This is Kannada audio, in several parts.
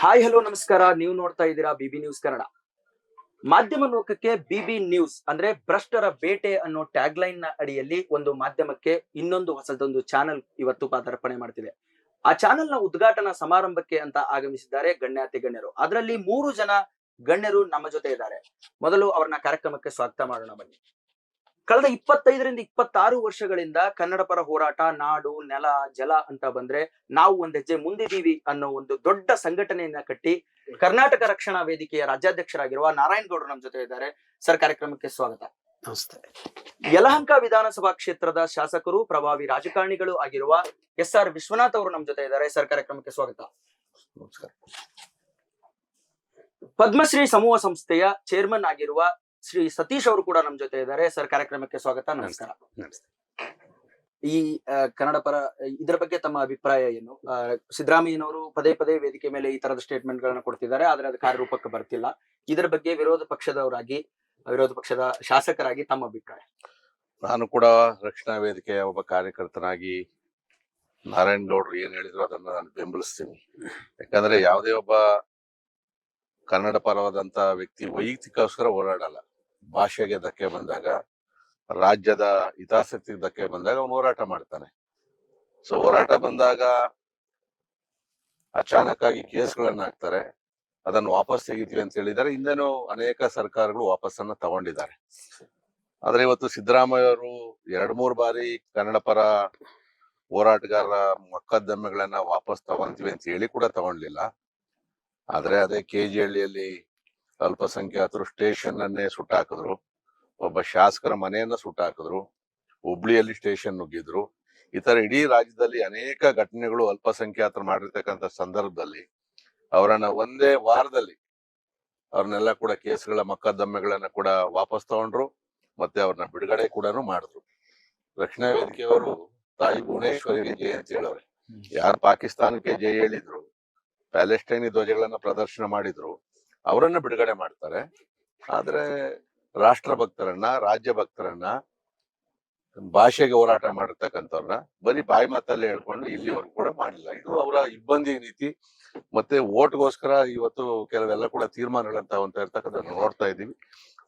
ಹಾಯ್ ಹಲೋ ನಮಸ್ಕಾರ. ನೀವು ನೋಡ್ತಾ ಇದ್ದೀರಾ ಬಿಬಿ ನ್ಯೂಸ್ ಕನ್ನಡ ಮಾಧ್ಯಮ ಲೋಕಕ್ಕೆ ಬಿಬಿ ನ್ಯೂಸ್ ಅಂದ್ರೆ ಭ್ರಷ್ಟರ ಬೇಟೆ ಅನ್ನೋ ಟ್ಯಾಗ್ ಲೈನ್ನ ಅಡಿಯಲ್ಲಿ ಒಂದು ಮಾಧ್ಯಮಕ್ಕೆ ಇನ್ನೊಂದು ಹೊಸದೊಂದು ಚಾನೆಲ್ ಇವತ್ತು ಪಾದಾರ್ಪಣೆ ಮಾಡ್ತಿದೆ. ಆ ಚಾನೆಲ್ನ ಉದ್ಘಾಟನಾ ಸಮಾರಂಭಕ್ಕೆ ಅಂತ ಆಗಮಿಸಿದ್ದಾರೆ ಗಣ್ಯಾತಿ ಗಣ್ಯರು. ಅದರಲ್ಲಿ ಮೂರು ಜನ ಗಣ್ಯರು ನಮ್ಮ ಜೊತೆ ಇದ್ದಾರೆ. ಮೊದಲು ಅವ್ರನ್ನ ಕಾರ್ಯಕ್ರಮಕ್ಕೆ ಸ್ವಾಗತ ಮಾಡೋಣ ಬನ್ನಿ. ಕಳೆದ ಇಪ್ಪತ್ತೈದರಿಂದ ಇಪ್ಪತ್ತಾರು ವರ್ಷಗಳಿಂದ ಕನ್ನಡ ಪರ ಹೋರಾಟ ನಾಡು ನೆಲ ಜಲ ಅಂತ ಬಂದ್ರೆ ನಾವು ಒಂದ್ ಹೆಜ್ಜೆ ಮುಂದಿದ್ದೀವಿ ಅನ್ನೋ ಒಂದು ದೊಡ್ಡ ಸಂಘಟನೆಯನ್ನ ಕಟ್ಟಿ ಕರ್ನಾಟಕ ರಕ್ಷಣಾ ವೇದಿಕೆಯ ರಾಜ್ಯಾಧ್ಯಕ್ಷರಾಗಿರುವ ನಾರಾಯಣಗೌಡರು ನಮ್ಮ ಜೊತೆ ಇದ್ದಾರೆ. ಸರ್ ಕಾರ್ಯಕ್ರಮಕ್ಕೆ ಸ್ವಾಗತ. ನಮಸ್ತೆ. ಯಲಹಂಕ ವಿಧಾನಸಭಾ ಕ್ಷೇತ್ರದ ಶಾಸಕರು ಪ್ರಭಾವಿ ರಾಜಕಾರಣಿಗಳು ಆಗಿರುವ ಎಸ್ ಆರ್ ವಿಶ್ವನಾಥ್ ಅವರು ನಮ್ಮ ಜೊತೆ ಇದ್ದಾರೆ. ಸರ್ ಕಾರ್ಯಕ್ರಮಕ್ಕೆ ಸ್ವಾಗತ. ನಮಸ್ಕಾರ. ಪದ್ಮಶ್ರೀ ಸಮೂಹ ಸಂಸ್ಥೆಯ ಚೇರ್ಮನ್ ಆಗಿರುವ ಶ್ರೀ ಸತೀಶ್ ಅವರು ಕೂಡ ನಮ್ಮ ಜೊತೆ ಇದ್ದಾರೆ. ಸರ್ ಕಾರ್ಯಕ್ರಮಕ್ಕೆ ಸ್ವಾಗತ. ನಮಸ್ಕಾರ. ನಮಸ್ತೆ. ಈ ಕನ್ನಡ ಪರ ಇದರ ಬಗ್ಗೆ ತಮ್ಮ ಅಭಿಪ್ರಾಯ ಏನು? ಸಿದ್ದರಾಮಯ್ಯನವರು ಪದೇ ಪದೇ ವೇದಿಕೆ ಮೇಲೆ ಈ ತರದ ಸ್ಟೇಟ್ಮೆಂಟ್ ಗಳನ್ನ ಕೊಡ್ತಿದ್ದಾರೆ. ಆದ್ರೆ ಅದು ಕಾರ್ಯರೂಪಕ್ಕೆ ಬರ್ತಿಲ್ಲ. ಇದರ ಬಗ್ಗೆ ವಿರೋಧ ಪಕ್ಷದವರಾಗಿ ವಿರೋಧ ಪಕ್ಷದ ಶಾಸಕರಾಗಿ ತಮ್ಮ ಅಭಿಪ್ರಾಯ? ನಾನು ಕೂಡ ರಕ್ಷಣಾ ವೇದಿಕೆಯ ಒಬ್ಬ ಕಾರ್ಯಕರ್ತನಾಗಿ ನಾರಾಯಣ್ ಗೌಡ್ರು ಏನ್ ಹೇಳಿದ್ರು ಅದನ್ನ ನಾನು ಬೆಂಬಲಿಸ್ತೀನಿ. ಯಾಕಂದ್ರೆ ಯಾವುದೇ ಒಬ್ಬ ಕನ್ನಡ ಪರವಾದಂತ ವ್ಯಕ್ತಿ ವೈಯಕ್ತಿಕೋಸ್ಕರ ಹೋರಾಡಲ್ಲ. ಭಾಷೆಗೆ ಧಕ್ಕೆ ಬಂದಾಗ, ರಾಜ್ಯದ ಹಿತಾಸಕ್ತಿಗೆ ಧಕ್ಕೆ ಬಂದಾಗ ಅವನು ಹೋರಾಟ ಮಾಡ್ತಾನೆ. ಸೊ ಹೋರಾಟ ಬಂದಾಗ ಅಚಾನಕ್ ಆಗಿ ಕೇಸ್ಗಳನ್ನ ಹಾಕ್ತಾರೆ. ಅದನ್ನು ವಾಪಸ್ ತೆಗಿತೀವಿ ಅಂತ ಹೇಳಿದ್ದಾರೆ. ಹಿಂದೆನೂ ಅನೇಕ ಸರ್ಕಾರಗಳು ವಾಪಸ್ಸನ್ನ ತಗೊಂಡಿದ್ದಾರೆ. ಆದ್ರೆ ಇವತ್ತು ಸಿದ್ದರಾಮಯ್ಯ ಅವರು ಎರಡ್ ಮೂರು ಬಾರಿ ಕನ್ನಡ ಪರ ಹೋರಾಟಗಾರರ ಮೊಕದ್ದಮೆಗಳನ್ನ ವಾಪಸ್ ತಗೊಂತೀವಿ ಅಂತ ಹೇಳಿ ಕೂಡ ತಗೊಂಡ್ಲಿಲ್ಲ. ಆದ್ರೆ ಅದೇ ಕೆ ಜಿ ಹಳ್ಳಿಯಲ್ಲಿ ಅಲ್ಪಸಂಖ್ಯಾತರು ಸ್ಟೇಷನ್ ಅನ್ನೇ ಸುಟ್ಟಾಕಿದ್ರು. ಒಬ್ಬ ಶಾಸಕರ ಮನೆಯನ್ನ ಸುಟ್ಟಾಕಿದ್ರು. ಹುಬ್ಳಿಯಲ್ಲಿ ಸ್ಟೇಷನ್ ನುಗ್ಗಿದ್ರು. ಈ ತರ ಇಡೀ ರಾಜ್ಯದಲ್ಲಿ ಅನೇಕ ಘಟನೆಗಳು ಅಲ್ಪಸಂಖ್ಯಾತರು ಮಾಡಿರ್ತಕ್ಕಂಥ ಸಂದರ್ಭದಲ್ಲಿ ಅವರನ್ನ ಒಂದೇ ವಾರದಲ್ಲಿ ಅವ್ರನ್ನೆಲ್ಲ ಕೂಡ ಕೇಸ್ಗಳ ಮಕ್ಕದ್ದಮ್ಮೆಗಳನ್ನ ಕೂಡ ವಾಪಸ್ ತಗೊಂಡ್ರು. ಮತ್ತೆ ಅವ್ರನ್ನ ಬಿಡುಗಡೆ ಕೂಡ ಮಾಡಿದ್ರು. ರಕ್ಷಣಾ ವೇದಿಕೆಯವರು ತಾಯಿ ಭುವನೇಶ್ವರಿಗೆ ಜಯ ಅಂತ ಹೇಳವ್ರೆ ಯಾರು ಪಾಕಿಸ್ತಾನಕ್ಕೆ ಜಯ ಹೇಳಿದ್ರು. ಪ್ಯಾಲೆಸ್ಟೈನಿ ಧ್ವಜಗಳನ್ನ ಪ್ರದರ್ಶನ ಮಾಡಿದ್ರು. ಅವರನ್ನ ಬಿಡುಗಡೆ ಮಾಡ್ತಾರೆ. ಆದ್ರೆ ರಾಷ್ಟ್ರ ಭಕ್ತರನ್ನ ರಾಜ್ಯ ಭಕ್ತರನ್ನ ಭಾಷೆಗೆ ಹೋರಾಟ ಮಾಡಿರ್ತಕ್ಕಂಥವ್ರನ್ನ ಬರೀ ಬಾಯಿ ಮಾತಲ್ಲೇ ಹೇಳ್ಕೊಂಡು ಇಲ್ಲಿವರೆಗೂ ಕೂಡ ಮಾಡಿಲ್ಲ. ಇದು ಅವರ ಇಬ್ಬಂದಿ ನೀತಿ. ಮತ್ತೆ ಓಟ್ಗೋಸ್ಕರ ಇವತ್ತು ಕೆಲವೆಲ್ಲ ಕೂಡ ತೀರ್ಮಾನಗಳಂತ ಇರ್ತಕ್ಕಂಥ ನೋಡ್ತಾ ಇದೀವಿ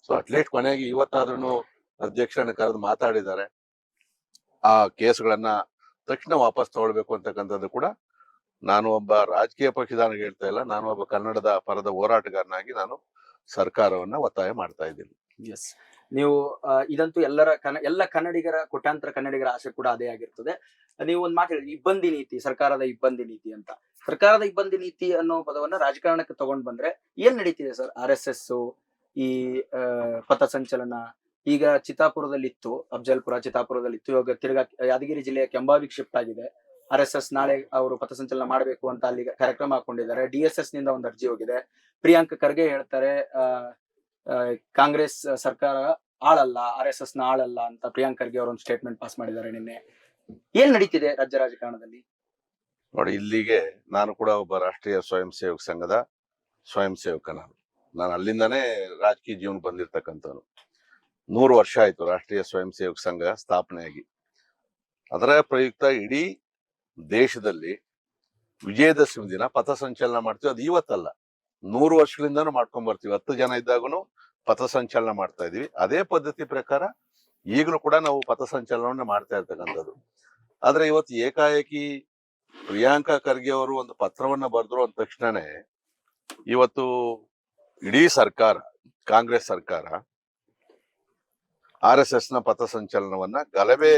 ಸೊ ಅಟ್ಲೀಸ್ಟ್ ಕೊನೆಗೆ ಇವತ್ತಾದ್ರೂ ಅಧ್ಯಕ್ಷರನ್ನ ಕರೆದು ಮಾತಾಡಿದ್ದಾರೆ. ಆ ಕೇಸ್ಗಳನ್ನ ತಕ್ಷಣ ವಾಪಸ್ ತಗೊಳ್ಬೇಕು ಅಂತಕ್ಕಂಥದ್ದು ಕೂಡ ನಾನು ಒಬ್ಬ ರಾಜಕೀಯ ಪಕ್ಷದ ಹೇಳ್ತಾ ಇಲ್ಲ. ನಾನು ಒಬ್ಬ ಕನ್ನಡದ ಪರದ ಹೋರಾಟಗಾರನಾಗಿ ನಾನು ಸರ್ಕಾರವನ್ನ ಒತ್ತಾಯ ಮಾಡ್ತಾ ಇದ್ದೀನಿ. ಎಸ್ ನೀವು ಇದಂತೂ ಎಲ್ಲರ ಕನ್ನ ಎಲ್ಲ ಕನ್ನಡಿಗರ, ಕೋಟ್ಯಾಂತರ ಕನ್ನಡಿಗರ ಆಸೆ ಕೂಡ ಅದೇ ಆಗಿರ್ತದೆ. ನೀವು ಒಂದ್ ಮಾತು ಇಬ್ಬಂದಿ ನೀತಿ, ಸರ್ಕಾರದ ಇಬ್ಬಂದಿ ನೀತಿ ಅಂತ. ಸರ್ಕಾರದ ಇಬ್ಬಂದಿ ನೀತಿ ಅನ್ನೋ ಪದವನ್ನ ರಾಜಕಾರಣಕ್ಕೆ ತಗೊಂಡ್ ಬಂದ್ರೆ ಏನ್ ನಡೀತಿದೆ ಸರ್? ಆರ್ ಎಸ್ ಎಸ್ ಈ ಪಥ ಪಥಸಂಚಲನ ಈಗ ಚಿತ್ತಾಪುರದಲ್ಲಿ ಇತ್ತು ಅಫ್ಜಲ್ಪುರ ಚಿತ್ತಾಪುರದಲ್ಲಿ ಇತ್ತು ಇವಾಗ ತಿರ್ಗಾ ಯಾದಗಿರಿ ಜಿಲ್ಲೆಯ ಕೆಂಬಾವಿಗೆ ಶಿಫ್ಟ್ ಆಗಿದೆ. ಆರ್ ಎಸ್ ಎಸ್ ನಾಳೆ ಅವರು ಪಥಸಂಚಲನ ಮಾಡಬೇಕು ಅಂತ ಅಲ್ಲಿ ಕಾರ್ಯಕ್ರಮ ಹಾಕೊಂಡಿದ್ದಾರೆ. ಡಿ ಎಸ್ ಎಸ್ನಿಂದ ಒಂದು ಅರ್ಜಿ ಹೋಗಿದೆ. ಪ್ರಿಯಾಂಕ ಖರ್ಗೆ ಹೇಳ್ತಾರೆ ಕಾಂಗ್ರೆಸ್ ಸರ್ಕಾರ ಆಳಲ್ಲ, ಆರ್ ಎಸ್ ಎಸ್ನ ಆಳಲ್ಲ ಅಂತ ಪ್ರಿಯಾಂಕ್ ಖರ್ಗೆ ಅವರು ಒಂದು ಸ್ಟೇಟ್ಮೆಂಟ್ ಪಾಸ್ ಮಾಡಿದ್ದಾರೆ ನಿನ್ನೆ. ಏನ್ ನಡೀತಿದೆ ರಾಜ್ಯ ರಾಜಕಾರಣದಲ್ಲಿ? ನೋಡಿ, ಇಲ್ಲಿಗೆ ನಾನು ಕೂಡ ಒಬ್ಬ ರಾಷ್ಟ್ರೀಯ ಸ್ವಯಂ ಸೇವಕ ಸಂಘದ ಸ್ವಯಂ ಸೇವಕ ನಾನು. ನಾನು ಅಲ್ಲಿಂದಾನೇ ರಾಜಕೀಯ ಜೀವನ ಬಂದಿರ್ತಕ್ಕಂಥವನು. ನೂರು ವರ್ಷ ಆಯ್ತು ರಾಷ್ಟ್ರೀಯ ಸ್ವಯಂ ಸೇವಕ ಸಂಘ ಸ್ಥಾಪನೆಯಾಗಿ. ಅದರ ಪ್ರಯುಕ್ತ ಇಡೀ ದೇಶದಲ್ಲಿ ವಿಜಯದಶಮಿ ದಿನ ಪಥಸಂಚಲನ ಮಾಡ್ತೀವಿ. ಅದು ಇವತ್ತಲ್ಲ. ನೂರು ವರ್ಷಗಳಿಂದಾನು ಮಾಡ್ಕೊಂಡ್ ಬರ್ತೀವಿ. ಹತ್ತು ಜನ ಇದ್ದಾಗೂ ಪಥಸಂಚಲನ ಮಾಡ್ತಾ ಇದೀವಿ. ಅದೇ ಪದ್ಧತಿ ಪ್ರಕಾರ ಈಗಲೂ ಕೂಡ ನಾವು ಪಥಸಂಚಲನವನ್ನ ಮಾಡ್ತಾ ಇರ್ತಕ್ಕಂಥದ್ದು. ಆದ್ರೆ ಇವತ್ತು ಏಕಾಏಕಿ ಪ್ರಿಯಾಂಕಾ ಖರ್ಗೆ ಅವರು ಒಂದು ಪತ್ರವನ್ನ ಬರೆದ್ರು ಅಂದ ತಕ್ಷಣನೇ ಇವತ್ತು ಇಡೀ ಸರ್ಕಾರ, ಕಾಂಗ್ರೆಸ್ ಸರ್ಕಾರ, ಆರ್ ಎಸ್ ಎಸ್ನ ಪಥಸಂಚಲನವನ್ನ ಗಲಭೆ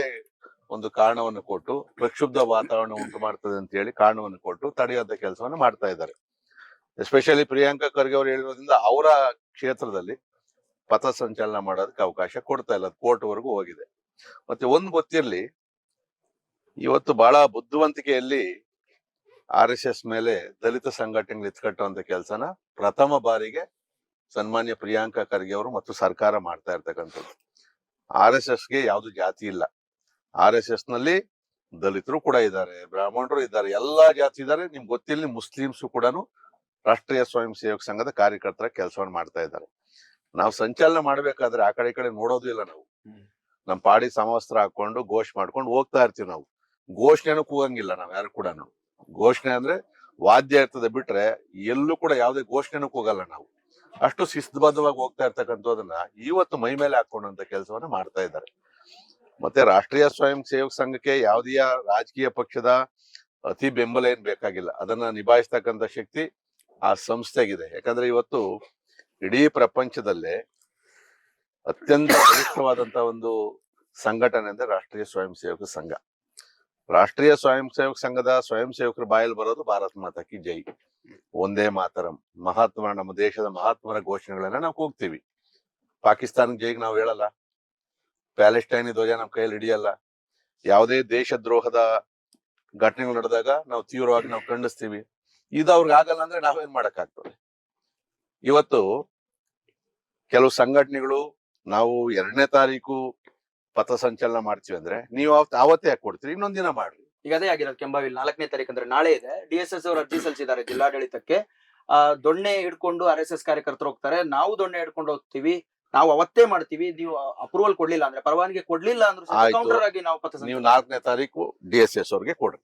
ಒಂದು ಕಾರಣವನ್ನು ಕೊಟ್ಟು ಪ್ರಕ್ಷುಬ್ಧ ವಾತಾವರಣ ಉಂಟು ಮಾಡ್ತದೆ ಅಂತ ಹೇಳಿ ಕಾರಣವನ್ನು ಕೊಟ್ಟು ತಡೆಯುವಂತ ಕೆಲಸವನ್ನು ಮಾಡ್ತಾ ಇದ್ದಾರೆ. ಎಸ್ಪೆಷಲಿ ಪ್ರಿಯಾಂಕಾ ಖರ್ಗೆ ಅವರು ಹೇಳಿರೋದ್ರಿಂದ ಅವರ ಕ್ಷೇತ್ರದಲ್ಲಿ ಪಥ ಸಂಚಲನ ಮಾಡೋದಕ್ಕೆ ಅವಕಾಶ ಕೊಡ್ತಾ ಇಲ್ಲ ಕೋರ್ಟ್ ವರೆಗೂ ಹೋಗಿದೆ. ಮತ್ತೆ ಒಂದ್ ಗೊತ್ತಿರ್ಲಿ, ಇವತ್ತು ಬಹಳ ಬುದ್ಧಿವಂತಿಕೆಯಲ್ಲಿ ಆರ್ ಎಸ್ ಎಸ್ ಮೇಲೆ ದಲಿತ ಸಂಘಟನೆಗಳು ಎತ್ಕಟ್ಟುವಂತ ಕೆಲಸನ ಪ್ರಥಮ ಬಾರಿಗೆ ಸನ್ಮಾನ್ಯ ಪ್ರಿಯಾಂಕಾ ಖರ್ಗೆ ಅವರು ಮತ್ತು ಸರ್ಕಾರ ಮಾಡ್ತಾ ಇರ್ತಕ್ಕಂಥದ್ದು. ಆರ್ ಎಸ್ ಎಸ್ಗೆ ಯಾವ್ದು ಜಾತಿ ಇಲ್ಲ. ಆರ್ ಎಸ್ ಎಸ್ನಲ್ಲಿ ದಲಿತರು ಕೂಡ ಇದ್ದಾರೆ ಬ್ರಾಹ್ಮಣರು ಇದ್ದಾರೆ ಎಲ್ಲಾ ಜಾತಿ ಇದ್ದಾರೆ. ನಿಮ್ಗೆ ಗೊತ್ತಿಲ್ಲ ಮುಸ್ಲಿಮ್ಸ್ ಕೂಡ ರಾಷ್ಟ್ರೀಯ ಸ್ವಯಂ ಸೇವಕ ಸಂಘದ ಕಾರ್ಯಕರ್ತರ ಕೆಲಸವನ್ನು ಮಾಡ್ತಾ ಇದ್ದಾರೆ. ನಾವು ಸಂಚಲನ ಮಾಡ್ಬೇಕಾದ್ರೆ ಆ ಕಡೆ ಈ ಕಡೆ ನೋಡೋದು ಇಲ್ಲ ನಾವು. ನಮ್ಮ ಪಾಡಿ ಸಮವಸ್ತ್ರ ಹಾಕೊಂಡು ಘೋಷ್ ಮಾಡ್ಕೊಂಡು ಹೋಗ್ತಾ ಇರ್ತೀವಿ ನಾವು. ಘೋಷಣೆನೂ ಕೂಗಂಗಿಲ್ಲ ನಾವ್ ಯಾರು ಕೂಡ ಘೋಷಣೆ ಅಂದ್ರೆ ವಾದ್ಯ ಇರ್ತದೆ ಬಿಟ್ರೆ ಎಲ್ಲೂ ಕೂಡ ಯಾವುದೇ ಘೋಷಣೆನೂ ಕೂಗಲ್ಲ ನಾವು. ಅಷ್ಟು ಶಿಸ್ತುಬದ್ಧವಾಗಿ ಹೋಗ್ತಾ ಇರ್ತಕ್ಕಂಥದನ್ನ ಇವತ್ತು ಮೈ ಮೇಲೆ ಹಾಕೊಂಡಂತ ಕೆಲಸವನ್ನ ಮಾಡ್ತಾ ಇದ್ದಾರೆ. ಮತ್ತೆ ರಾಷ್ಟ್ರೀಯ ಸ್ವಯಂ ಸೇವಕ ಸಂಘಕ್ಕೆ ಯಾವುದೇ ರಾಜಕೀಯ ಪಕ್ಷದ ಅತಿ ಬೆಂಬಲ ಏನ್ ಬೇಕಾಗಿಲ್ಲ. ಅದನ್ನ ನಿಭಾಯಿಸ್ತಕ್ಕಂತ ಶಕ್ತಿ ಆ ಸಂಸ್ಥೆಗಿದೆ. ಯಾಕಂದ್ರೆ ಇವತ್ತು ಇಡೀ ಪ್ರಪಂಚದಲ್ಲೇ ಅತ್ಯಂತ ಬಲಿಷ್ಠವಾದಂತ ಒಂದು ಸಂಘಟನೆ ಅಂದ್ರೆ ರಾಷ್ಟ್ರೀಯ ಸ್ವಯಂ ಸೇವಕ ಸಂಘ. ರಾಷ್ಟ್ರೀಯ ಸ್ವಯಂ ಸೇವಕ ಸಂಘದ ಸ್ವಯಂ ಸೇವಕರ ಬಾಯಲ್ಲಿ ಬರೋದು ಭಾರತ ಮಾತಾ ಕಿ ಜೈ. ಒಂದೇ ಮಾತರಂ. ಮಹಾತ್ಮ, ನಮ್ಮ ದೇಶದ ಮಹಾತ್ಮರ ಘೋಷಣೆಗಳನ್ನ ನಾವು ಕೂಗ್ತೀವಿ. ಪಾಕಿಸ್ತಾನ ಜೈಗೆ ನಾವು ಹೇಳಲ್ಲ. ಪ್ಯಾಲೆಸ್ಟೈನ್ ಧ್ವಜ ನಮ್ಮ ಕೈಯಲ್ಲಿ ಹಿಡಿಯಲ್ಲ. ಯಾವುದೇ ದೇಶ ದ್ರೋಹದ ಘಟನೆಗಳು ನಡೆದಾಗ ನಾವು ತೀವ್ರವಾಗಿ ನಾವು ಖಂಡಿಸ್ತೀವಿ. ಇದು ಅವ್ರಿಗೆ ಆಗಲ್ಲ ಅಂದ್ರೆ ನಾವೇನ್ ಮಾಡಕ್ಕಾಗ್ತದೆ? ಇವತ್ತು ಕೆಲವು ಸಂಘಟನೆಗಳು ನಾವು ಎರಡನೇ ತಾರೀಕು ಪಥಸಂಚಲನ ಮಾಡ್ತೀವಿ ಅಂದ್ರೆ ನೀವು ಅವತ್ತು ಆವತ್ತೇ ಯಾಕೆ ಕೊಡ್ತೀರಿ ಇನ್ನೊಂದ್ ದಿನ ಮಾಡ್ರಿ. ಈಗ ಅದೇ ಆಗಿರೋದು ಕೆಂಬಾವಿಲ್ ನಾಲ್ಕನೇ ತಾರೀಕು ಅಂದ್ರೆ ನಾಳೆ ಇದೆ. ಡಿ ಎಸ್ ಎಸ್ ಅವರು ಅರ್ಜಿ ಸಲ್ಲಿಸಿದ್ದಾರೆ ಜಿಲ್ಲಾಡಳಿತಕ್ಕೆ. ಆ, ದೊಣ್ಣೆ ಹಿಡ್ಕೊಂಡು ಆರ್ ಎಸ್ ಎಸ್ ಕಾರ್ಯಕರ್ತರು ಹೋಗ್ತಾರೆ. ನಾವು ದೊಣ್ಣೆ ಹಿಡ್ಕೊಂಡು ಹೋಗ್ತೀವಿ. ನಾವು ಅವತ್ತೇ ಮಾಡ್ತೀವಿ ನೀವು ಅಪ್ರೂವಲ್ ಕೊಡ್ಲಿಲ್ಲ ಅಂದ್ರೆ ಪರವಾನಗಿ ಕೊಡ್ಲಿಲ್ಲ ಅಂದ್ರೆ ಆಯ್ತು. ಕೌಂಟರ್ ಆಗಿ ನಾವು ಪತ್ರ ನೀವು ನಾಲ್ಕನೇ ತಾರೀಕು ಡಿ ಎಸ್ ಎಸ್ ಅವ್ರಿಗೆ ಕೊಡ್ರಿ.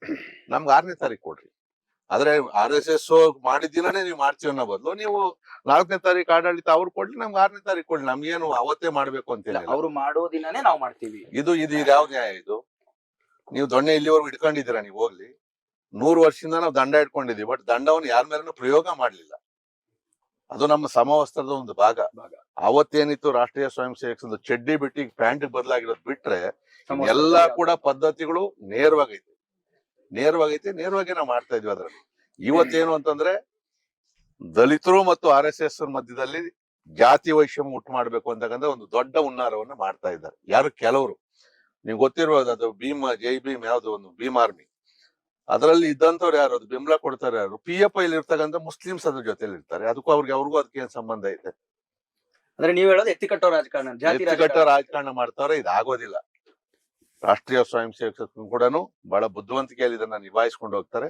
ನಮ್ಗೆ ಆರನೇ ತಾರೀಕು ಕೊಡ್ರಿ. ಆದ್ರೆ ಆರ್ ಎಸ್ ಎಸ್ ಮಾಡಿದ ದಿನನೇ ನೀವು ಮಾಡ್ತೀವಿ ಅನ್ನೋ ಬದಲು ನೀವು ನಾಲ್ಕನೇ ತಾರೀಕು ಆಡಳಿತ ಅವ್ರು ಕೊಡ್ಲಿ ನಮ್ಗೆ ಆರನೇ ತಾರೀಕು ಕೊಡ್ಲಿ. ನಮ್ಗೇನು ಅವತ್ತೇ ಮಾಡ್ಬೇಕು ಅಂತ ಅವ್ರು ಅವರು ಮಾಡೋ ದಿನನೇ ನಾವು ಮಾಡ್ತೀವಿ. ಇದು ಇದು ಇದು ಯಾವ ನ್ಯಾಯ ಇದು? ನೀವು ದೊಣ್ಣೆ ಇಲ್ಲಿವರೆಗೂ ಇಟ್ಕೊಂಡಿದ್ದೀರಾ ನೀವು ಹೋಗ್ಲಿ? ನೂರು ವರ್ಷದಿಂದ ನಾವು ದಂಡ ಇಟ್ಕೊಂಡಿದ್ದೀವಿ ಬಟ್ ದಂಡವನ್ನು ಯಾರ ಮೇಲೂ ಪ್ರಯೋಗ ಮಾಡ್ಲಿಲ್ಲ. ಅದು ನಮ್ಮ ಸಮವಸ್ತ್ರದ ಒಂದು ಭಾಗ. ಅವತ್ತೇನಿತ್ತು ರಾಷ್ಟ್ರೀಯ ಸ್ವಯಂ ಸೇವಕ ಚಡ್ಡಿ ಬಿಟ್ಟು ಪ್ಯಾಂಟ್ ಬದಲಾಗಿರೋದು ಬಿಟ್ರೆ ಎಲ್ಲಾ ಕೂಡ ಪದ್ಧತಿಗಳು ನೇರವಾಗೈತೆ. ನೇರವಾಗೈತೆ ನೇರವಾಗಿ ನಾವು ಮಾಡ್ತಾ ಇದ್ವಿ ಅದ್ರಲ್ಲಿ. ಇವತ್ತೇನು ಅಂತಂದ್ರೆ ದಲಿತರು ಮತ್ತು ಆರ್ ಎಸ್ ಎಸ್ ಮಧ್ಯದಲ್ಲಿ ಜಾತಿ ವೈಷಮ್ಯ ಉಂಟು ಮಾಡ್ಬೇಕು ಅಂತಕ್ಕಂಥ ಒಂದು ದೊಡ್ಡ ಉನ್ನಾರವನ್ನ ಮಾಡ್ತಾ ಇದ್ದಾರೆ. ಯಾರು ಕೆಲವರು. ನೀವು ಗೊತ್ತಿರ್ಬೋದು ಅದು ಭೀಮ್ ಜೈ ಭೀಮ್ ಯಾವ್ದು ಒಂದು ಭೀಮ್ ಆರ್ಮಿ. ಅದರಲ್ಲಿ ಇದ್ದಂಥವ್ರು ಯಾರು? ಅದು ಬೆಂಬಲ ಕೊಡ್ತಾರೆ ಯಾರು? ಪಿ ಎಫ್ ಐಲಿ ಇರ್ತಕ್ಕಂಥ ಮುಸ್ಲಿಮ್ಸ್ ಅದ್ರ ಜೊತೆಲಿ ಇರ್ತಾರೆ. ಅದಕ್ಕೂ ಅವ್ರಿಗೆ ಅವ್ರಿಗೂ ಅದಕ್ಕೆ ಏನ್ ಸಂಬಂಧ ಐತೆ ಅಂದ್ರೆ ನೀವ್ ಹೇಳೋದು ಎತ್ತಿಕಟ್ಟೋ ರಾಜಕಾರಣ ಜಾತಿ ರಾಜಕಾರಣ. ರಾಜಕಾರಣ ಮಾಡ್ತಾವ್ರೆ ಇದಾಗೋದಿಲ್ಲ. ರಾಷ್ಟ್ರೀಯ ಸ್ವಯಂ ಸೇವಕ ಕೂಡ ಬಹಳ ಬುದ್ಧಿವಂತಿಕೆಯಲ್ಲಿ ಇದನ್ನ ನಿಭಾಯಿಸ್ಕೊಂಡು ಹೋಗ್ತಾರೆ.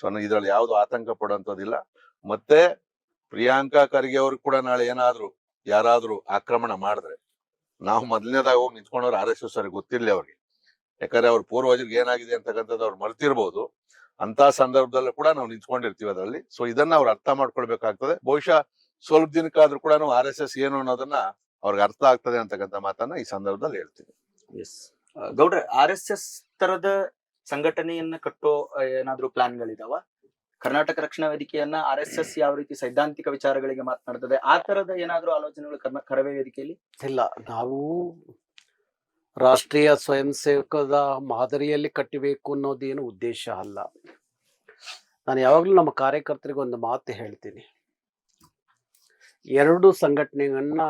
ಸೊ ಇದ್ರಲ್ಲಿ ಯಾವ್ದು ಆತಂಕ ಪಡುವಂತದಿಲ್ಲ ಮತ್ತೆ ಪ್ರಿಯಾಂಕಾ ಖರ್ಗೆ ಅವ್ರಿಗೆ ಕೂಡ ನಾಳೆ ಏನಾದ್ರು ಯಾರಾದ್ರೂ ಆಕ್ರಮಣ ಮಾಡಿದ್ರೆ ನಾವು ಮೊದಲನೇದಾಗ ಹೋಗಿ ನಿಂತ್ಕೊಂಡವ್ರು ಆರ್ ಎಸ್ ಎಸ್ ಅವ್ರಿಗೆ ಗೊತ್ತಿರ್ಲಿ ಅವ್ರಿಗೆ. ಯಾಕಂದ್ರೆ ಅವ್ರ ಪೂರ್ವಜರಿಗೆ ಏನಾಗಿದೆ ಅಂತಕ್ಕಂಥದ್ದು ಅವ್ರು ಮರ್ತಿರ್ಬೋದು. ಅಂತ ಸಂದರ್ಭದಲ್ಲೂ ಕೂಡ ನಾವು ನಿಂತ್ಕೊಂಡಿರ್ತೀವಿ ಅದರಲ್ಲಿ. ಸೊ ಇದನ್ನ ಅವ್ರು ಅರ್ಥ ಮಾಡ್ಕೊಳ್ಬೇಕಾಗ್ತದೆ. ಬಹುಶಃ ಸ್ವಲ್ಪ ದಿನಕ್ಕಾದ್ರೂ ಕೂಡ ಆರ್ ಎಸ್ ಎಸ್ ಏನು ಅನ್ನೋದನ್ನ ಅವ್ರಿಗೆ ಅರ್ಥ ಆಗ್ತದೆ ಅಂತಕ್ಕಂಥ ಮಾತನ್ನ ಈ ಸಂದರ್ಭದಲ್ಲಿ ಹೇಳ್ತೀನಿ. ಎಸ್ ಗೌಡ್ರೆ ಆರ್ ಎಸ್ ಎಸ್ ತರದ ಸಂಘಟನೆಯನ್ನ ಕಟ್ಟೋ ಏನಾದ್ರು ಪ್ಲಾನ್ ಗಳಿದಾವ ಕರ್ನಾಟಕ ರಕ್ಷಣಾ ವೇದಿಕೆಯನ್ನ ಆರ್ ಎಸ್ ಎಸ್ ಯಾವ ರೀತಿ ಸೈದ್ಧಾಂತಿಕ ವಿಚಾರಗಳಿಗೆ ಮಾತನಾಡ್ತದೆ ಆ ತರದ ಏನಾದ್ರೂ ಆಲೋಚನೆಗಳು ಕರ್ನ ಕರವೇ ವೇದಿಕೆಯಲ್ಲಿ? ಇಲ್ಲ ನಾವು ರಾಷ್ಟ್ರೀಯ ಸ್ವಯಂ ಸೇವಕದ ಮಾದರಿಯಲ್ಲಿ ಕಟ್ಟಬೇಕು ಅನ್ನೋದೇನು ಉದ್ದೇಶ ಅಲ್ಲ. ನಾನು ಯಾವಾಗಲೂ ನಮ್ಮ ಕಾರ್ಯಕರ್ತರಿಗೆ ಒಂದು ಮಾತು ಹೇಳ್ತೀನಿ. ಎರಡು ಸಂಘಟನೆಗಳನ್ನ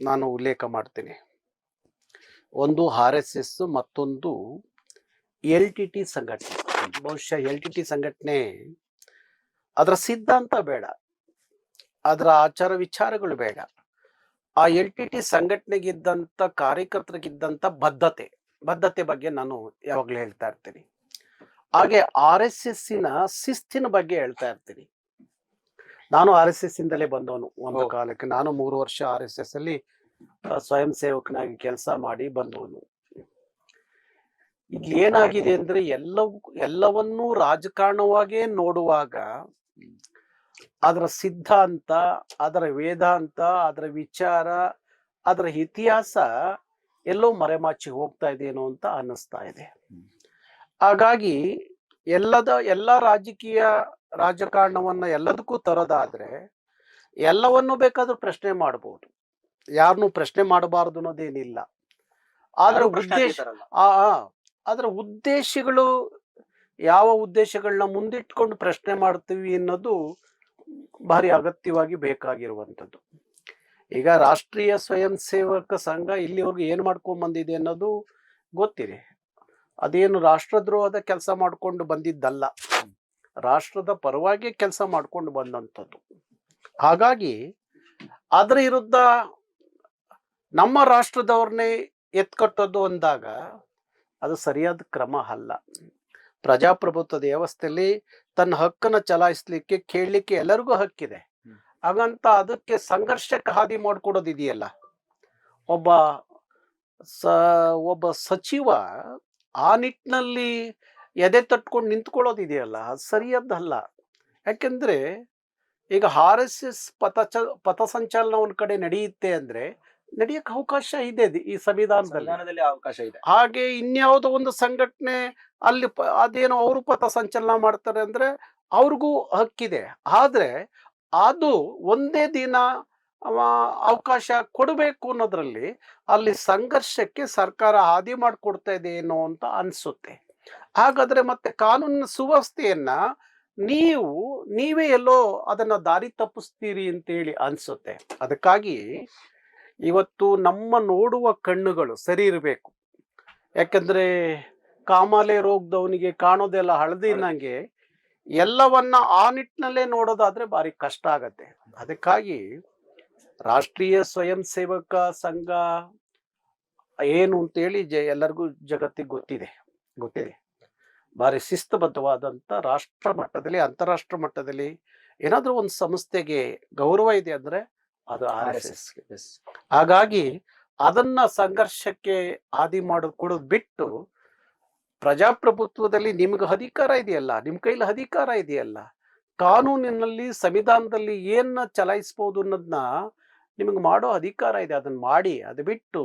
ನಾನು ಉಲ್ಲೇಖ ಮಾಡ್ತೀನಿ. ಒಂದು ಆರ್ ಎಸ್ ಎಸ್, ಮತ್ತೊಂದು ಎಲ್ ಟಿ ಟಿ ಸಂಘಟನೆ. ಬಹುಶಃ ಎಲ್ ಟಿ ಟಿ ಸಂಘಟನೆ ಅದರ ಸಿದ್ಧಾಂತ ಬೇಡ. ಅದರ ಆಚಾರ ವಿಚಾರಗಳು ಬೇಡ. ಆ ಎಲ್ ಟಿ ಟಿ ಸಂಘಟನೆಗಿದ್ದಂಥ ಕಾರ್ಯಕರ್ತರಿಗಿದ್ದಂತ ಬದ್ಧತೆ ಬದ್ಧತೆ ಬಗ್ಗೆ ನಾನು ಯಾವಾಗ್ಲೂ ಹೇಳ್ತಾ ಇರ್ತೀನಿ. ಹಾಗೆ ಆರ್ ಎಸ್ ಎಸ್ನ ಶಿಸ್ತಿನ ಬಗ್ಗೆ ಹೇಳ್ತಾ ಇರ್ತೀನಿ. ನಾನು ಆರ್ ಎಸ್ ಎಸ್ ಇಂದಲೇ ಬಂದವನು ಒಂದು ಕಾಲಕ್ಕೆ. ನಾನು ಮೂರು ವರ್ಷ ಆರ್ ಎಸ್ ಎಸ್ ಅಲ್ಲಿ ಸ್ವಯಂ ಸೇವಕನಾಗಿ ಕೆಲಸ ಮಾಡಿ ಬಂದವನು. ಇಲ್ಲಿ ಏನಾಗಿದೆ ಅಂದ್ರೆ ಎಲ್ಲವೂ ಎಲ್ಲವನ್ನೂ ರಾಜಕಾರಣವಾಗೇ ನೋಡುವಾಗ ಅದರ ಸಿದ್ಧಾಂತ ಅದರ ವೇದಾಂತ ಅದರ ವಿಚಾರ ಅದರ ಇತಿಹಾಸ ಎಲ್ಲೋ ಮರೆಮಾಚಿ ಹೋಗ್ತಾ ಇದೆಯೇನೋ ಅಂತ ಅನ್ನಿಸ್ತಾ ಇದೆ. ಹಾಗಾಗಿ ಎಲ್ಲದ ಎಲ್ಲ ರಾಜಕೀಯ ರಾಜಕಾರಣವನ್ನ ಎಲ್ಲದಕ್ಕೂ ತರೋದಾದ್ರೆ ಎಲ್ಲವನ್ನು ಬೇಕಾದ್ರೂ ಪ್ರಶ್ನೆ ಮಾಡಬಹುದು ಯಾರನ್ನೂ ಪ್ರಶ್ನೆ ಮಾಡಬಾರದು ಅನ್ನೋದೇನಿಲ್ಲ. ಆದ್ರೆ ಉದ್ದೇಶ ಆ ಆ, ಅದರ ಉದ್ದೇಶಗಳು ಯಾವ ಉದ್ದೇಶಗಳನ್ನ ಮುಂದಿಟ್ಕೊಂಡು ಪ್ರಶ್ನೆ ಮಾಡ್ತೀವಿ ಅನ್ನೋದು ಭಾರಿ ಅಗತ್ಯವಾಗಿ ಬೇಕಾಗಿರುವಂಥದ್ದು. ಈಗ ರಾಷ್ಟ್ರೀಯ ಸ್ವಯಂ ಸೇವಕ ಸಂಘ ಇಲ್ಲಿವರೆಗೂ ಏನು ಮಾಡ್ಕೊಂಡು ಬಂದಿದೆ ಅನ್ನೋದು ಗೊತ್ತಿದೆ. ಅದೇನು ರಾಷ್ಟ್ರದ್ರೋಹದ ಕೆಲಸ ಮಾಡ್ಕೊಂಡು ಬಂದಿದ್ದಲ್ಲ. ರಾಷ್ಟ್ರದ ಪರವಾಗಿ ಕೆಲಸ ಮಾಡ್ಕೊಂಡು ಬಂದಂಥದ್ದು. ಹಾಗಾಗಿ ಅದರ ವಿರುದ್ಧ ನಮ್ಮ ರಾಷ್ಟ್ರದವ್ರನ್ನೇ ಎತ್ಕಟ್ಟೋದು ಅಂದಾಗ ಅದು ಸರಿಯಾದ ಕ್ರಮ ಅಲ್ಲ. ಪ್ರಜಾಪ್ರಭುತ್ವದ ವ್ಯವಸ್ಥೆಯಲ್ಲಿ ತನ್ನ ಹಕ್ಕನ್ನು ಚಲಾಯಿಸ್ಲಿಕ್ಕೆ ಕೇಳಲಿಕ್ಕೆ ಎಲ್ಲರಿಗೂ ಹಕ್ಕಿದೆ. ಹಾಗಂತ ಅದಕ್ಕೆ ಸಂಘರ್ಷಕ್ಕೆ ಹಾದಿ ಮಾಡಿಕೊಡೋದಿದೆಯಲ್ಲ. ಒಬ್ಬ ಸ ಒಬ್ಬ ಸಚಿವ ಆ ನಿಟ್ಟಿನಲ್ಲಿ ಎದೆ ತಟ್ಕೊಂಡು ನಿಂತ್ಕೊಳ್ಳೋದಿದೆಯಲ್ಲ ಅದು ಸರಿಯದ್ದಲ್ಲ. ಯಾಕೆಂದರೆ ಈಗ ಆರ್ ಎಸ್ ಎಸ್ ಪಥ ಚ ಪಥಸಂಚಲನ ಒಂದು ಕಡೆ ನಡೆಯುತ್ತೆ ಅಂದ್ರೆ ನಡೆಯಕ್ಕೆ ಅವಕಾಶ ಇದೆ ಈ ಸಂವಿಧಾನದಲ್ಲಿ. ಅವಕಾಶ ಇದೆ. ಹಾಗೆ ಇನ್ಯಾವುದೋ ಒಂದು ಸಂಘಟನೆ ಅಲ್ಲಿ ಅದೇನೋ ಅವರು ಪಥ ಸಂಚಲನ ಮಾಡ್ತಾರೆ ಅಂದ್ರೆ ಅವ್ರಿಗೂ ಹಕ್ಕಿದೆ. ಆದ್ರೆ ಅದು ಒಂದೇ ದಿನ ಅವಕಾಶ ಕೊಡಬೇಕು ಅನ್ನೋದ್ರಲ್ಲಿ ಅಲ್ಲಿ ಸಂಘರ್ಷಕ್ಕೆ ಸರ್ಕಾರ ಹಾದಿ ಮಾಡಿಕೊಡ್ತಾ ಇದೆ ಏನೋ ಅಂತ ಅನ್ಸುತ್ತೆ. ಹಾಗಾದ್ರೆ ಮತ್ತೆ ಕಾನೂನಿನ ಸುವ್ಯವಸ್ಥೆಯನ್ನ ನೀವು ನೀವೇ ಎಲ್ಲೋ ಅದನ್ನ ದಾರಿ ತಪ್ಪಿಸ್ತೀರಿ ಅಂತೇಳಿ ಅನ್ಸುತ್ತೆ. ಅದಕ್ಕಾಗಿ ಇವತ್ತು ನಮ್ಮ ನೋಡುವ ಕಣ್ಣುಗಳು ಸರಿ ಇರಬೇಕು. ಯಾಕಂದ್ರೆ ಕಾಮಾಲೆ ರೋಗದವನಿಗೆ ಕಾಣೋದೆಲ್ಲ ಹಳದಿ ನಂಗೆ ಎಲ್ಲವನ್ನ ಆ ನಿಟ್ಟಿನಲ್ಲೇ ನೋಡೋದಾದ್ರೆ ಭಾರಿ ಕಷ್ಟ ಆಗತ್ತೆ. ಅದಕ್ಕಾಗಿ ರಾಷ್ಟ್ರೀಯ ಸ್ವಯಂ ಸೇವಕ ಸಂಘ ಏನು ಅಂತೇಳಿ ಜ ಎಲ್ಲರಿಗೂ ಜಗತ್ತಿಗೆ ಗೊತ್ತಿದೆ ಗೊತ್ತಿದೆ. ಭಾರಿ ಶಿಸ್ತುಬದ್ಧವಾದಂಥ ರಾಷ್ಟ್ರ ಮಟ್ಟದಲ್ಲಿ ಅಂತಾರಾಷ್ಟ್ರ ಮಟ್ಟದಲ್ಲಿ ಏನಾದರೂ ಒಂದು ಸಂಸ್ಥೆಗೆ ಗೌರವ ಇದೆ ಅಂದ್ರೆ ಅದು ಆರ್ ಎಸ್ ಎಸ್. ಹಾಗಾಗಿ ಅದನ್ನ ಸಂಘರ್ಷಕ್ಕೆ ಆದಿ ಮಾಡೋದು ಕೊಡೋದು ಬಿಟ್ಟು ಪ್ರಜಾಪ್ರಭುತ್ವದಲ್ಲಿ ನಿಮ್ಗೆ ಅಧಿಕಾರ ಇದೆಯಲ್ಲ ನಿಮ್ ಕೈಲಿ ಅಧಿಕಾರ ಇದೆಯಲ್ಲ ಕಾನೂನಿನಲ್ಲಿ ಸಂವಿಧಾನದಲ್ಲಿ ಏನ ಚಲಾಯಿಸ್ಬೋದು ಅನ್ನೋದನ್ನ ನಿಮಗೆ ಮಾಡೋ ಅಧಿಕಾರ ಇದೆ. ಅದನ್ನ ಮಾಡಿ ಅದು ಬಿಟ್ಟು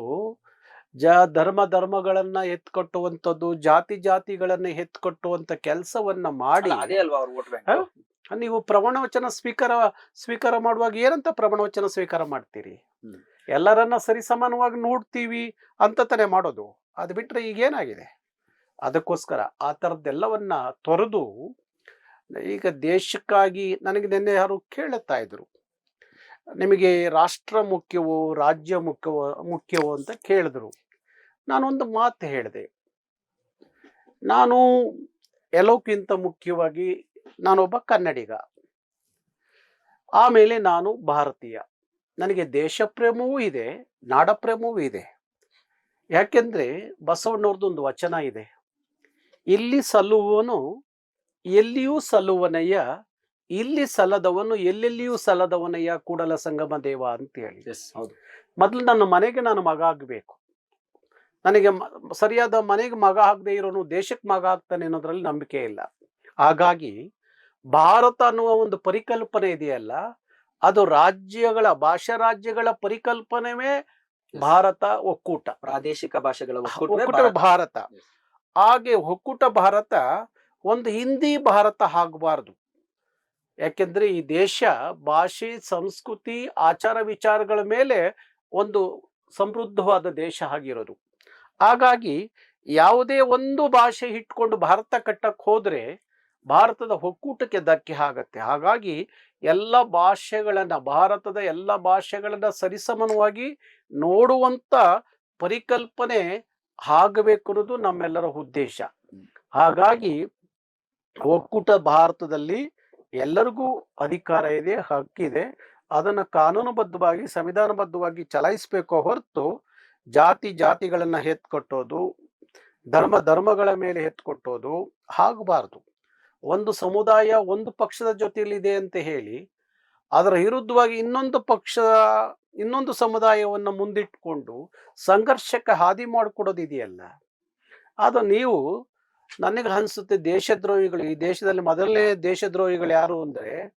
ಜ ಧರ್ಮ ಧರ್ಮಗಳನ್ನ ಎತ್ಕೊಟ್ಟುವಂಥದ್ದು ಜಾತಿ ಜಾತಿಗಳನ್ನ ಎತ್ಕೊಟ್ಟುವಂತ ಕೆಲಸವನ್ನ ಮಾಡಿ ಅದೇ ಅಲ್ವಾ ನೀವು ಪ್ರಮಾಣವಚನ ಸ್ವೀಕಾರ ಸ್ವೀಕಾರ ಮಾಡುವಾಗ ಏನಂತ ಪ್ರಮಾಣವಚನ ಸ್ವೀಕಾರ ಮಾಡ್ತೀರಿ. ಎಲ್ಲರನ್ನ ಸರಿ ಸಮಾನವಾಗಿ ನೋಡ್ತೀವಿ ಅಂತ ತಾನೇ ಮಾಡೋದು. ಅದು ಬಿಟ್ರೆ ಈಗ ಏನಾಗಿದೆ ಅದಕ್ಕೋಸ್ಕರ ಆ ಥರದ್ದೆಲ್ಲವನ್ನ ತೊರೆದು ಈಗ ದೇಶಕ್ಕಾಗಿ ನನಗೆ ನಿನ್ನೆ ಯಾರು ಕೇಳುತ್ತಾ ಇದ್ರು. ನಿಮಗೆ ರಾಷ್ಟ್ರ ಮುಖ್ಯವೋ ರಾಜ್ಯ ಮುಖ್ಯವೋ ಮುಖ್ಯವೋ ಅಂತ ಕೇಳಿದ್ರು. ನಾನೊಂದು ಮಾತು ಹೇಳಿದೆ. ನಾನು ಎಲ್ಲೋಕ್ಕಿಂತ ಮುಖ್ಯವಾಗಿ ನಾನೊಬ್ಬ ಕನ್ನಡಿಗ. ಆಮೇಲೆ ನಾನು ಭಾರತೀಯ. ನನಗೆ ದೇಶಪ್ರೇಮವೂ ಇದೆ ನಾಡ ಪ್ರೇಮವೂ ಇದೆ. ಯಾಕೆಂದ್ರೆ ಬಸವಣ್ಣವ್ರದ್ದು ಒಂದು ವಚನ ಇದೆ. ಇಲ್ಲಿ ಸಲ್ಲುವವನು ಎಲ್ಲಿಯೂ ಸಲ್ಲುವನಯ್ಯ ಇಲ್ಲಿ ಸಲ್ಲದವನು ಎಲ್ಲೆಲ್ಲಿಯೂ ಸಲ್ಲದವನಯ್ಯ ಕೂಡಲ ಸಂಗಮ ದೇವ ಅಂತ ಹೇಳಿ ಹೌದು. ಮೊದಲು ನನ್ನ ಮನೆಗೆ ನಾನು ಮಗ ಆಗಬೇಕು. ನನಗೆ ಸರಿಯಾದ ಮನೆಗೆ ಮಗ ಆಗದೆ ಇರೋನು ದೇಶಕ್ಕೆ ಮಗ ಆಗ್ತಾನೆ ಅನ್ನೋದ್ರಲ್ಲಿ ನಂಬಿಕೆ ಇಲ್ಲ. ಹಾಗಾಗಿ ಭಾರತ ಅನ್ನುವ ಒಂದು ಪರಿಕಲ್ಪನೆ ಇದೆಯಲ್ಲ ಅದು ರಾಜ್ಯಗಳ ಭಾಷಾ ರಾಜ್ಯಗಳ ಪರಿಕಲ್ಪನೆವೇ ಭಾರತ ಒಕ್ಕೂಟ. ಪ್ರಾದೇಶಿಕ ಭಾಷೆಗಳ ಒಕ್ಕೂಟ ಭಾರತ. ಹಾಗೆ ಒಕ್ಕೂಟ ಭಾರತ ಒಂದು ಹಿಂದಿ ಭಾರತ ಆಗಬಾರ್ದು. ಯಾಕೆಂದ್ರೆ ಈ ದೇಶ ಭಾಷೆ ಸಂಸ್ಕೃತಿ ಆಚಾರ ವಿಚಾರಗಳ ಮೇಲೆ ಒಂದು ಸಮೃದ್ಧವಾದ ದೇಶ ಆಗಿರೋದು. ಹಾಗಾಗಿ ಯಾವುದೇ ಒಂದು ಭಾಷೆ ಇಟ್ಕೊಂಡು ಭಾರತ ಕಟ್ಟಕ್ಕೆ ಹೋದ್ರೆ ಭಾರತದ ಒಕ್ಕೂಟಕ್ಕೆ ಧಕ್ಕೆ ಆಗತ್ತೆ. ಹಾಗಾಗಿ ಎಲ್ಲ ಭಾಷೆಗಳನ್ನ, ಭಾರತದ ಎಲ್ಲ ಭಾಷೆಗಳನ್ನ ಸರಿಸಮನವಾಗಿ ನೋಡುವಂತ ಪರಿಕಲ್ಪನೆ ಆಗಬೇಕು ಅನ್ನೋದು ನಮ್ಮೆಲ್ಲರ ಉದ್ದೇಶ. ಹಾಗಾಗಿ ಒಕ್ಕೂಟ ಭಾರತದಲ್ಲಿ ಎಲ್ಲರಿಗೂ ಅಧಿಕಾರ ಇದೆ ಹಕ್ಕಿದೆ ಅದನ್ನ ಕಾನೂನುಬದ್ಧವಾಗಿ, ಸಂವಿಧಾನಬದ್ಧವಾಗಿ ಚಲಾಯಿಸಬೇಕು ಹೊರತು ಜಾತಿ ಜಾತಿಗಳನ್ನ ಎತ್ಕೊಟ್ಟೋದು, ಧರ್ಮ ಧರ್ಮಗಳ ಮೇಲೆ ಎತ್ಕೊಟ್ಟೋದು ಆಗಬಾರ್ದು ಒಂದು ಸಮುದಾಯ ಒಂದು ಪಕ್ಷದ ಜೊತೆಯಲ್ಲಿದೆ ಅಂತ ಹೇಳಿ, ಅದರ ವಿರುದ್ಧವಾಗಿ ಇನ್ನೊಂದು ಪಕ್ಷ ಇನ್ನೊಂದು ಸಮುದಾಯವನ್ನು ಮುಂದಿಟ್ಕೊಂಡು ಸಂಘರ್ಷಕ್ಕೆ ಹಾದಿ ಮಾಡಿಕೊಡೋದಿದೆಯಲ್ಲ. ಅದು ನೀವು, ನನಗೆ ಅನಿಸುತ್ತೆ ದೇಶದ್ರೋಹಿಗಳು, ಈ ದೇಶದಲ್ಲಿ ಮೊದಲನೇ ದೇಶದ್ರೋಹಿಗಳು ಯಾರು ಅಂದರೆ,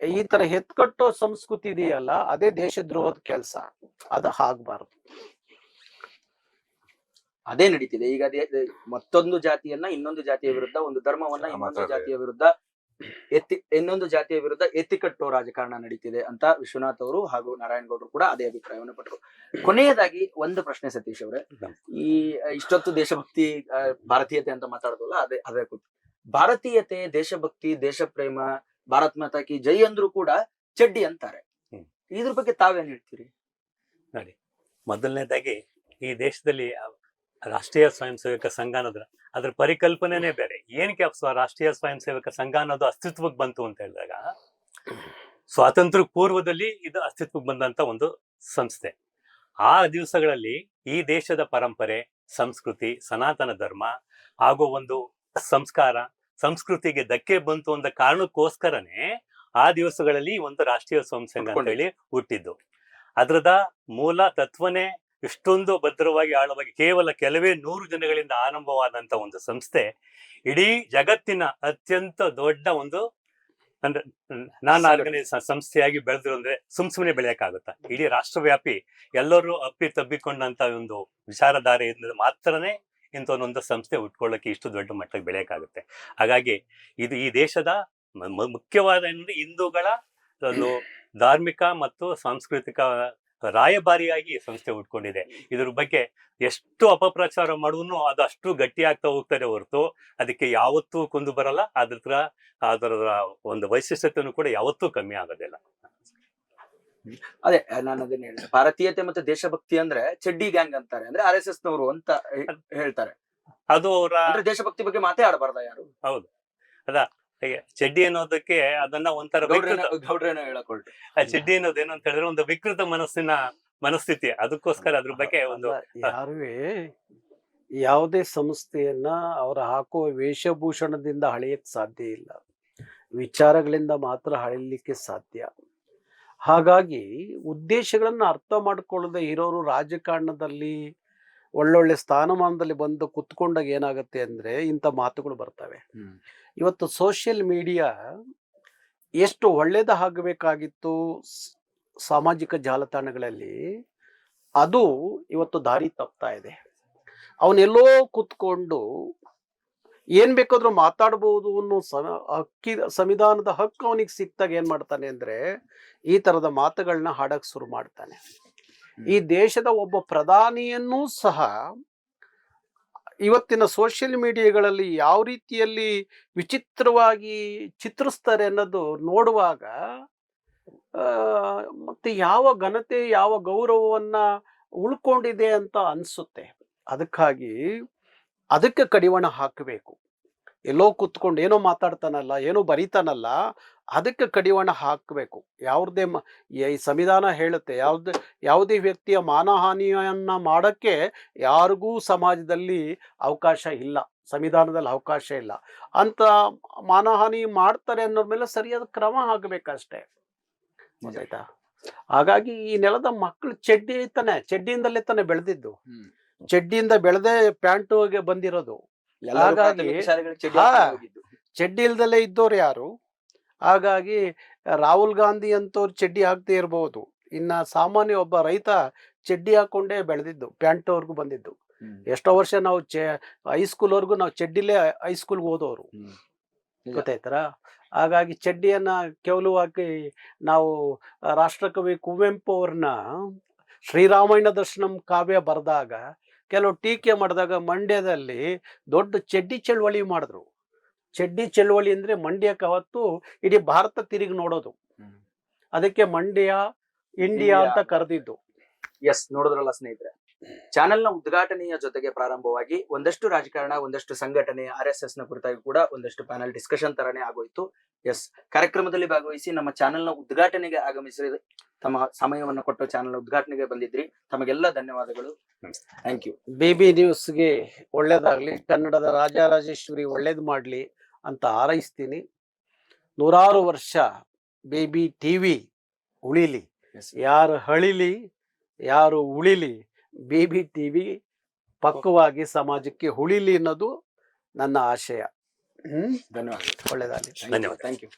ಈ ತರ ಎತ್ಕಟ್ಟೋ ಸಂಸ್ಕೃತಿ ಇದೆಯಲ್ಲ, ಅದೇ ದೇಶದ್ರೋಹದ ಕೆಲಸ. ಅದು ಆಗ್ಬಾರ್ದು. ಅದೇ ನಡೀತಿದೆ. ಈಗ ಅದೇ ಮತ್ತೊಂದು ಜಾತಿಯನ್ನ ಇನ್ನೊಂದು ಜಾತಿಯ ವಿರುದ್ಧ ಒಂದು ಧರ್ಮವನ್ನ ಇನ್ನೊಂದು ಜಾತಿಯ ವಿರುದ್ಧ ಎತ್ತಿ ಇನ್ನೊಂದು ಜಾತಿಯ ವಿರುದ್ಧ ಎತ್ತಿಕಟ್ಟೋ ರಾಜಕಾರಣ ನಡೀತಿದೆ ಅಂತ ವಿಶ್ವನಾಥ್ ಅವರು ಹಾಗೂ ನಾರಾಯಣ್ ಗೌಡರು ಕೂಡ ಅದೇ ಅಭಿಪ್ರಾಯವನ್ನು ಪಟ್ಟರು. ಕೊನೆಯದಾಗಿ ಒಂದು ಪ್ರಶ್ನೆ ಸತೀಶ್ ಅವರೇ. ಈ ಇಷ್ಟೊತ್ತು ದೇಶಭಕ್ತಿ ಭಾರತೀಯತೆ ಅಂತ ಮಾತಾಡೋದಲ್ಲ ಅದೇ ಅದೇ ಕೊಟ್ಟು ಭಾರತೀಯತೆ ದೇಶಭಕ್ತಿ ದೇಶ ಪ್ರೇಮ ಭಾರತ್ ಮಾತಾ ಕಿ ಜೈ ಅಂದ್ರು ಕೂಡ ಚಡ್ಡಿ ಅಂತಾರೆ. ಇದ್ರ ಬಗ್ಗೆ ತಾವೇನ್ ಹೇಳ್ತೀರಿ? ನೋಡಿ ಮೊದಲನೇದಾಗಿ ಈ ದೇಶದಲ್ಲಿ ರಾಷ್ಟ್ರೀಯ ಸ್ವಯಂ ಸೇವಕ ಸಂಘ ಅನ್ನೋದ್ರ ಅದ್ರ ಪರಿಕಲ್ಪನೆನೇ ಬೇರೆ. ಏನಕ್ಕೆ ರಾಷ್ಟ್ರೀಯ ಸ್ವಯಂ ಸೇವಕ ಸಂಘ ಅನ್ನೋದು ಅಸ್ತಿತ್ವಕ್ಕೆ ಬಂತು ಅಂತ ಹೇಳಿದಾಗ ಸ್ವಾತಂತ್ರ್ಯ ಪೂರ್ವದಲ್ಲಿ ಇದು ಅಸ್ತಿತ್ವಕ್ಕೆ ಬಂದಂತ ಒಂದು ಸಂಸ್ಥೆ. ಆ ದಿವಸಗಳಲ್ಲಿ ಈ ದೇಶದ ಪರಂಪರೆ ಸಂಸ್ಕೃತಿ ಸನಾತನ ಧರ್ಮ ಹಾಗೂ ಒಂದು ಸಂಸ್ಕಾರ ಸಂಸ್ಕೃತಿಗೆ ಧಕ್ಕೆ ಬಂತು ಅಂತ ಕಾರಣಕ್ಕೋಸ್ಕರನೇ ಆ ದಿವಸಗಳಲ್ಲಿ ಒಂದು ರಾಷ್ಟ್ರೀಯ ಸ್ವಯಂ ಸಂಘ ಅಂತ ಹೇಳಿ ಹುಟ್ಟಿದ್ದು. ಅದರದ ಮೂಲ ತತ್ವನೇ ಇಷ್ಟೊಂದು ಭದ್ರವಾಗಿ ಆಳವಾಗಿ ಕೇವಲ ಕೆಲವೇ ನೂರು ಜನಗಳಿಂದ ಆರಂಭವಾದಂತ ಒಂದು ಸಂಸ್ಥೆ ಇಡೀ ಜಗತ್ತಿನ ಅತ್ಯಂತ ದೊಡ್ಡ ಒಂದು ಅಂದ್ರೆ ನಾನ್ ಆರ್ಗನೈಸ್ ಸಂಸ್ಥೆಯಾಗಿ ಬೆಳೆದ್ರು ಅಂದ್ರೆ ಸುಮ್ ಸುಮ್ಮನೆ ಬೆಳೆಯಕ್ಕಾಗುತ್ತಾ? ಇಡೀ ರಾಷ್ಟ್ರವ್ಯಾಪಿ ಎಲ್ಲರೂ ಅಪ್ಪಿ ತಬ್ಬಿಕೊಂಡಂತ ಒಂದು ವಿಚಾರಧಾರೆಯಿಂದ ಮಾತ್ರನೇ ಇಂಥ ಒಂದೊಂದು ಸಂಸ್ಥೆ ಉಟ್ಕೊಳ್ಳೋಕೆ ಇಷ್ಟು ದೊಡ್ಡ ಮಟ್ಟಕ್ಕೆ ಬೆಳೆಯಕ್ಕಾಗುತ್ತೆ. ಹಾಗಾಗಿ ಇದು ಈ ದೇಶದ ಮುಖ್ಯವಾದ ಹಿಂದೂಗಳ ಒಂದು ಧಾರ್ಮಿಕ ಮತ್ತು ಸಾಂಸ್ಕೃತಿಕ ರಾಯಭಾರಿಯಾಗಿ ಸಂಸ್ಥೆ ಉಟ್ಕೊಂಡಿದೆ. ಇದ್ರ ಬಗ್ಗೆ ಎಷ್ಟು ಅಪಪ್ರಚಾರ ಮಾಡುವನು ಅದು ಅಷ್ಟು ಗಟ್ಟಿಯಾಗ್ತಾ ಹೋಗ್ತಾರೆ ಹೊರತು ಅದಕ್ಕೆ ಯಾವತ್ತೂ ಕುಂದು ಬರಲ್ಲ. ಅದ್ರ ಅದರ ಒಂದು ವೈಶಿಷ್ಟ್ಯತೆಯನ್ನು ಕೂಡ ಯಾವತ್ತೂ ಕಮ್ಮಿ ಆಗೋದಿಲ್ಲ. ಅದೇ ನಾನು ಅದನ್ನ ಹೇಳಿದೆ. ಭಾರತೀಯತೆ ಮತ್ತೆ ದೇಶಭಕ್ತಿ ಅಂದ್ರೆ ಚಡ್ಡಿ ಗ್ಯಾಂಗ್ ಅಂತಾರೆ. ಅಂದ್ರೆ ಆರ್ ಎಸ್ ಎಸ್ ನವರು ಅಂತ ಹೇಳ್ತಾರೆ. ಅದು ಅವರ ಅಂದ್ರೆ ದೇಶಭಕ್ತಿ ಬಗ್ಗೆ ಮಾತೇ ಆಡಬಾರ್ದ ಯಾರು ಚಡ್ಡಿ ಅನ್ನೋದಕ್ಕೆ ಅದನ್ನ ಒಂಥರ ಚಡ್ಡಿ ಅನ್ನೋದು ಏನು ಅಂತ ಹೇಳಿದ್ರೆ ಒಂದು ವಿಕೃತ ಮನಸ್ಸಿನ ಮನಸ್ಥಿತಿ. ಅದಕ್ಕೋಸ್ಕರ ಅದ್ರ ಬಗ್ಗೆ ಒಂದು ಯಾರುವೆ ಯಾವುದೇ ಸಂಸ್ಥೆಯನ್ನ ಅವರ ಹಾಕುವ ವೇಷಭೂಷಣದಿಂದ ಹಳೆಯಕ್ ಸಾಧ್ಯ ಇಲ್ಲ. ವಿಚಾರಗಳಿಂದ ಮಾತ್ರ ಹಳಿಲಿಕ್ಕೆ ಸಾಧ್ಯ. ಹಾಗಾಗಿ ಉದ್ದೇಶಗಳನ್ನ ಅರ್ಥ ಮಾಡ್ಕೊಳ್ಳದೆ ಇರೋರು ರಾಜಕಾರಣದಲ್ಲಿ ಒಳ್ಳೊಳ್ಳೆ ಸ್ಥಾನಮಾನದಲ್ಲಿ ಬಂದು ಕುತ್ಕೊಂಡಾಗ ಏನಾಗುತ್ತೆ ಅಂದರೆ ಇಂಥ ಮಾತುಗಳು ಬರ್ತವೆ. ಇವತ್ತು ಸೋಷಿಯಲ್ ಮೀಡಿಯಾ ಎಷ್ಟು ಒಳ್ಳೇದಾಗಬೇಕಾಗಿತ್ತು ಸಾಮಾಜಿಕ ಜಾಲತಾಣಗಳಲ್ಲಿ ಅದು ಇವತ್ತು ದಾರಿ ತಪ್ತಾ ಇದೆ. ಅವನೆಲ್ಲೋ ಕುತ್ಕೊಂಡು ಏನ್ ಬೇಕಾದ್ರೂ ಮಾತಾಡ್ಬೋದು ಅನ್ನೋ ಸಮ ಹಕ್ಕಿ ಸಂವಿಧಾನದ ಹಕ್ಕು ಅವನಿಗೆ ಸಿಕ್ತಾಗ ಏನ್ ಮಾಡ್ತಾನೆ ಅಂದ್ರೆ ಈ ತರದ ಮಾತುಗಳನ್ನ ಹಾಡಕ್ ಶುರು ಮಾಡ್ತಾನೆ. ಈ ದೇಶದ ಒಬ್ಬ ಪ್ರಧಾನಿಯನ್ನೂ ಸಹ ಇವತ್ತಿನ ಸೋಷಿಯಲ್ ಮೀಡಿಯಾಗಳಲ್ಲಿ ಯಾವ ರೀತಿಯಲ್ಲಿ ವಿಚಿತ್ರವಾಗಿ ಚಿತ್ರಿಸ್ತಾರೆ ಅನ್ನೋದು ನೋಡುವಾಗ ಮತ್ತೆ ಯಾವ ಘನತೆ ಯಾವ ಗೌರವವನ್ನ ಉಳ್ಕೊಂಡಿದೆ ಅಂತ ಅನಿಸುತ್ತೆ. ಅದಕ್ಕಾಗಿ ಅದಕ್ಕೆ ಕಡಿವಾಣ ಹಾಕಬೇಕು. ಎಲ್ಲೋ ಕುತ್ಕೊಂಡು ಏನೋ ಮಾತಾಡ್ತಾನಲ್ಲ ಏನೋ ಬರೀತಾನಲ್ಲ ಅದಕ್ಕೆ ಕಡಿವಾಣ ಹಾಕಬೇಕು. ಯಾವುದೇ ಮ ಈ ಸಂವಿಧಾನ ಹೇಳುತ್ತೆ ಯಾವ್ದು ಯಾವುದೇ ವ್ಯಕ್ತಿಯ ಮಾನಹಾನಿಯನ್ನ ಮಾಡೋಕ್ಕೆ ಯಾರಿಗೂ ಸಮಾಜದಲ್ಲಿ ಅವಕಾಶ ಇಲ್ಲ ಸಂವಿಧಾನದಲ್ಲಿ ಅವಕಾಶ ಇಲ್ಲ. ಅಂತ ಮಾನಹಾನಿ ಮಾಡ್ತಾರೆ ಅನ್ನೋದ್ರ ಮೇಲೆ ಸರಿಯಾದ ಕ್ರಮ ಆಗಬೇಕಷ್ಟೇ ಗೊತ್ತಾಯ್ತಾ? ಹಾಗಾಗಿ ಈ ನೆಲದ ಮಕ್ಕಳು ಚಡ್ಡಿ ತಾನೆ ಚಡ್ಡಿಯಿಂದಲೇ ತಾನೆ ಬೆಳೆದಿದ್ದು. ಚಡ್ಡಿಯಿಂದ ಬೆಳೆದೇ ಪ್ಯಾಂಟುಗೆ ಬಂದಿರೋದು. ಹಾಗಾಗಿ- ಚಡ್ಡಿ ಇಲ್ದಲ್ಲೇ ಇಲ್ದಲೇ ಇದ್ದವ್ರು ಯಾರು? ಹಾಗಾಗಿ ರಾಹುಲ್ ಗಾಂಧಿ ಅಂತವ್ರು ಚಡ್ಡಿ ಹಾಕ್ದೇ ಇರಬಹುದು ಇನ್ನ ಸಾಮಾನ್ಯ ಒಬ್ಬ ರೈತ ಚಡ್ಡಿ ಹಾಕೊಂಡೇ ಬೆಳೆದಿದ್ದು ಪ್ಯಾಂಟ್ವರೆಗೂ ಬಂದಿದ್ದು. ಎಷ್ಟೋ ವರ್ಷ ನಾವು ಚೆ ಹೈಸ್ಕೂಲ್ವರೆಗೂ ನಾವು ಚಡ್ಡಿಲೇ ಹೈಸ್ಕೂಲ್ಗೆ ಸ್ಕೂಲ್ ಓದೋರು. ಗೊತ್ತಾಯ್ತಾರ? ಹಾಗಾಗಿ ಚಡ್ಡಿಯನ್ನ ಕೇವಲವಾಗಿ ನಾವು ರಾಷ್ಟ್ರಕವಿ ಕುವೆಂಪು ಅವ್ರನ್ನ ಶ್ರೀರಾಮಾಯಣ ದರ್ಶನಂ ಕಾವ್ಯ ಬರೆದಾಗ ಕೆಲವು ಟೀಕೆ ಮಾಡಿದಾಗ ಮಂಡ್ಯದಲ್ಲಿ ದೊಡ್ಡ ಚಡ್ಡಿ ಚಳವಳಿ ಮಾಡಿದ್ರು. ಚಡ್ಡಿ ಚಳವಳಿ ಅಂದ್ರೆ ಮಂಡ್ಯಕ್ಕೆ ಅವತ್ತು ಇಡೀ ಭಾರತ ತಿರುಗಿ ನೋಡೋದು. ಅದಕ್ಕೆ ಮಂಡ್ಯ ಇಂಡಿಯಾ ಅಂತ ಕರೆದಿದ್ದು. ಎಸ್ ನೋಡಿದ್ರಲ್ಲ ಸ್ನೇಹಿತರೆ. ಚಾನೆಲ್ನ ಉದ್ಘಾಟನೆಯ ಜೊತೆಗೆ ಪ್ರಾರಂಭವಾಗಿ ಒಂದಷ್ಟು ರಾಜಕಾರಣ ಒಂದಷ್ಟು ಸಂಘಟನೆ ಆರ್ ಎಸ್ ಎಸ್ನ ಕುರಿತಾಗಿ ಕೂಡ ಒಂದಷ್ಟು ಪ್ಯಾನಲ್ ಡಿಸ್ಕಷನ್ ತರನೇ ಆಗೋಯ್ತು. ಎಸ್ ಕಾರ್ಯಕ್ರಮದಲ್ಲಿ ಭಾಗವಹಿಸಿ ನಮ್ಮ ಚಾನೆಲ್ನ ಉದ್ಘಾಟನೆಗೆ ಆಗಮಿಸಿ ತಮ್ಮ ಸಮಯವನ್ನು ಕೊಟ್ಟು ಚಾನೆಲ್ ಉದ್ಘಾಟನೆಗೆ ಬಂದಿದ್ರಿ. ತಮಗೆಲ್ಲ ಧನ್ಯವಾದಗಳು. ಥ್ಯಾಂಕ್ ಯು ಬಿಬಿ ನ್ಯೂಸ್ಗೆ ಒಳ್ಳೇದಾಗ್ಲಿ ಕನ್ನಡದ ರಾಜರಾಜೇಶ್ವರಿ ಒಳ್ಳೇದು ಮಾಡ್ಲಿ ಅಂತ ಹಾರೈಸ್ತೀನಿ. ನೂರಾರು ವರ್ಷ ಬೇಬಿ ಟಿವಿ ಉಳಿಲಿ. ಯಾರು ಹಳಿಲಿ ಯಾರು ಉಳಿಲಿ ಬೇಬಿ ಟಿವಿ ಪಕ್ವವಾಗಿ ಸಮಾಜಕ್ಕೆ ಉಳಿಲಿ ಅನ್ನೋದು ನನ್ನ ಆಶಯ. ಧನ್ಯವಾದ ಒಳ್ಳೇದಾಗಲಿ. ಧನ್ಯವಾದ. Thank you